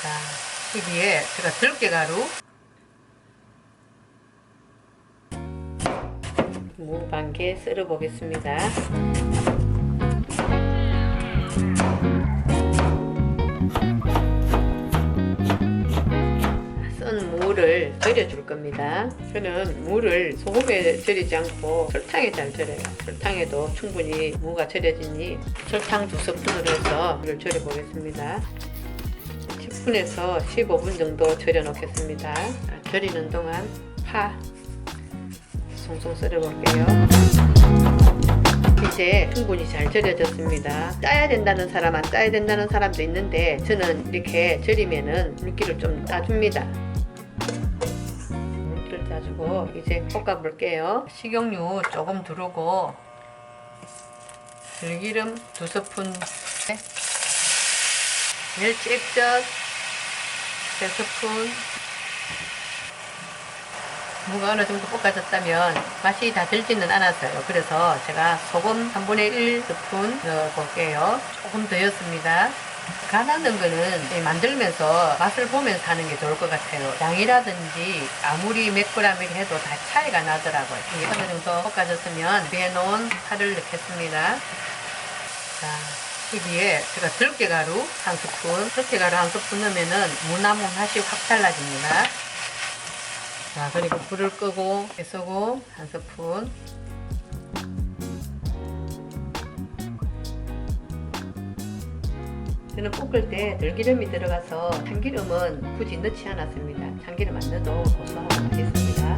자, 여기에 제가 들깨가루, 무 반개 썰어 보겠습니다. 썬 무를 절여줄 겁니다. 저는 무를 소금에 절이지 않고 설탕에 잘 절여요. 설탕에도 충분히 무가 절여지니 설탕 두 스푼으로 해서 물을 절여 보겠습니다. 10분에서 15분 정도 절여 놓겠습니다. 자, 절이는 동안 파 송송 썰어 볼게요. 이제 충분히 잘 절여졌습니다. 짜야 된다는 사람, 안 짜야 된다는 사람도 있는데 저는 이렇게 절이면은 물기를 좀 따줍니다. 물기를 따주고 이제 볶아 볼게요. 식용유 조금 두르고 들기름 두 스푼, 멸치 액젓 세 스푼, 무가 어느 정도 볶아졌다면 맛이 다 들지는 않았어요. 그래서 제가 소금 3분의 1 스푼 넣어볼게요. 조금 더였습니다. 간 하는 거는 만들면서 맛을 보면서 하는 게 좋을 것 같아요. 양이라든지 아무리 몇 그램이라 해도 다 차이가 나더라고요. 이게 어느 정도 볶아졌으면 위에 놓은 파를 넣겠습니다. 자, 여기에 제가 들깨가루 한 스푼, 들깨가루 한 스푼 넣으면은 무나무 맛이 확 달라집니다. 자, 그리고 불을 끄고 깨소금 한 스푼. 저는 볶을 때 들기름이 들어가서 참기름은 굳이 넣지 않았습니다. 참기름 안 넣어도 고소하고 맛있습니다.